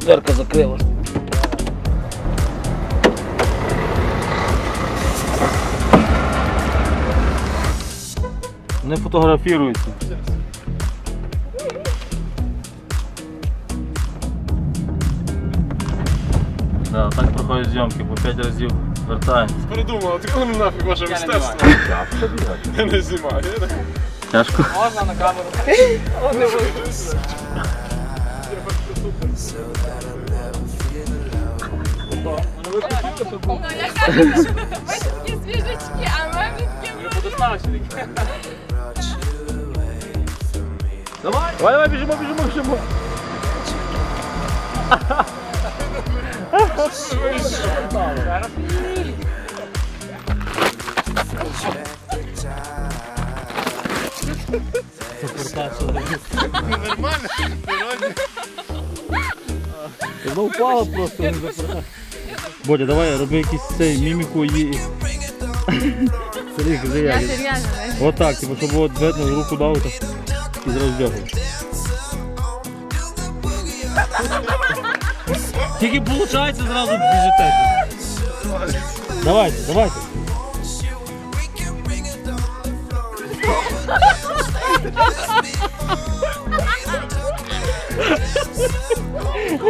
дверка закрила. Не фотографірується. Да, так проходять зйомки, по 5 разів вертаємо. Передумав, от коли нафіг ваше мистецтво? Я не знімаю. Тяжко. Можна на камеру. Ну, я кажу, що ви такі свіжачки, а ми такі Давай, давай, біжимо, біжимо, біжимо. Нормально? Вроді. Вона упала просто. не запра- Бодя, давай, роби якийсь цей міміку її. Сергій, кажи як. серйозно. Вот так, типу, щоб от видно, руку дав так, і зразу дергав. Тільки виходить, зразу біжите. Давайте, давайте. Я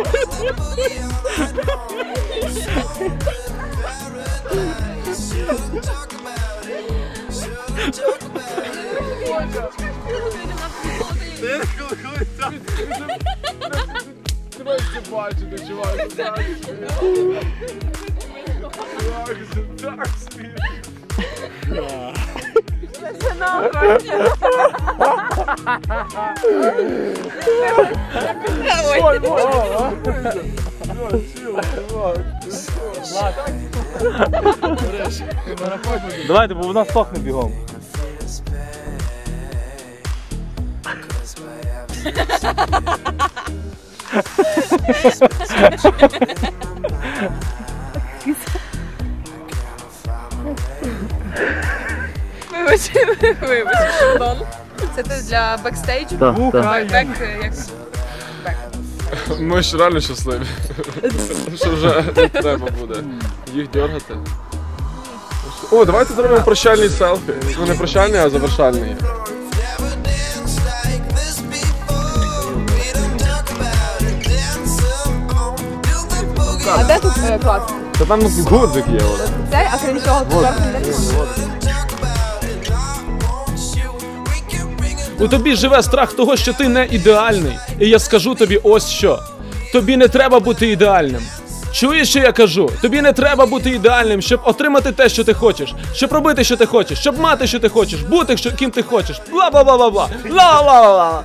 коли коли так. Тебе це бачити, чувак. це так смішно. Чувак, це так смішно. Ой, ой, ой. Давайте, бо вона сохне бігом. Вибач, вибач, пардон. Це ти для бекстейджу? Так, так. Бек, як Ми ж реально щасливі. Що вже не треба буде їх дергати. О, давайте зробимо прощальний селфі. Ну не прощальний, а завершальний. А де тут е, клас? Та там гудзик є. От. Це, а крім цього, тут зверху не У тобі живе страх того, що ти не ідеальний. І я скажу тобі ось що. Тобі не треба бути ідеальним. Чуєш, що я кажу? Тобі не треба бути ідеальним, щоб отримати те, що ти хочеш, щоб робити, що ти хочеш, щоб мати, що ти хочеш, бути, що, ким ти хочеш. Бла бла